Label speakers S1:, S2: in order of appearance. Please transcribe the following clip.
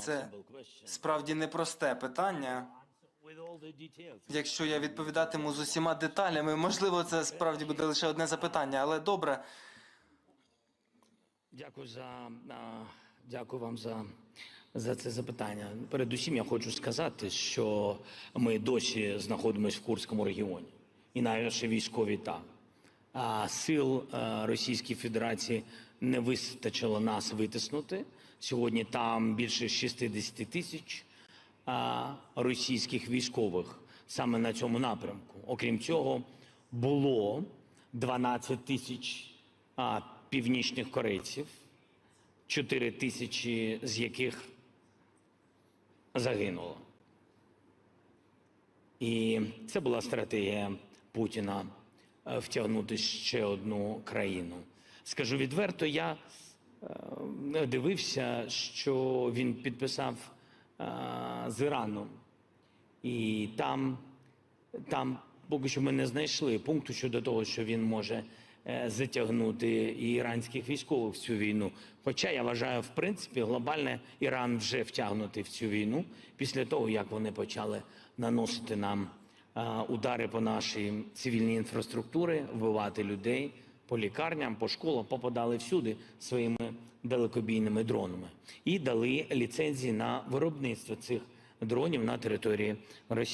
S1: Це справді непросте питання. Якщо я відповідатиму з усіма деталями, можливо, це справді буде лише одне запитання, але добре.
S2: Дякую за дякую вам за, за це запитання. Передусім, я хочу сказати, що ми досі знаходимося в Курському регіоні, і наші військові там. Сил е, Російської Федерації не вистачило нас витиснути. Сьогодні там більше 60 тисяч російських військових саме на цьому напрямку. Окрім цього, було 12 тисяч північних корейців, 4 тисячі з яких загинуло. І це була стратегія Путіна е, втягнути ще одну країну. Скажу відверто, я е, дивився, що він підписав е, з Іраном, і там, там поки що ми не знайшли пункту щодо того, що він може е, затягнути і іранських військових в цю війну. Хоча я вважаю, в принципі, глобально Іран вже втягнутий в цю війну після того, як вони почали наносити нам е, удари по нашій цивільній інфраструктурі, вбивати людей по лікарням, по школам, попадали всюди своїми далекобійними дронами і дали ліцензії на виробництво цих дронів на території Росії.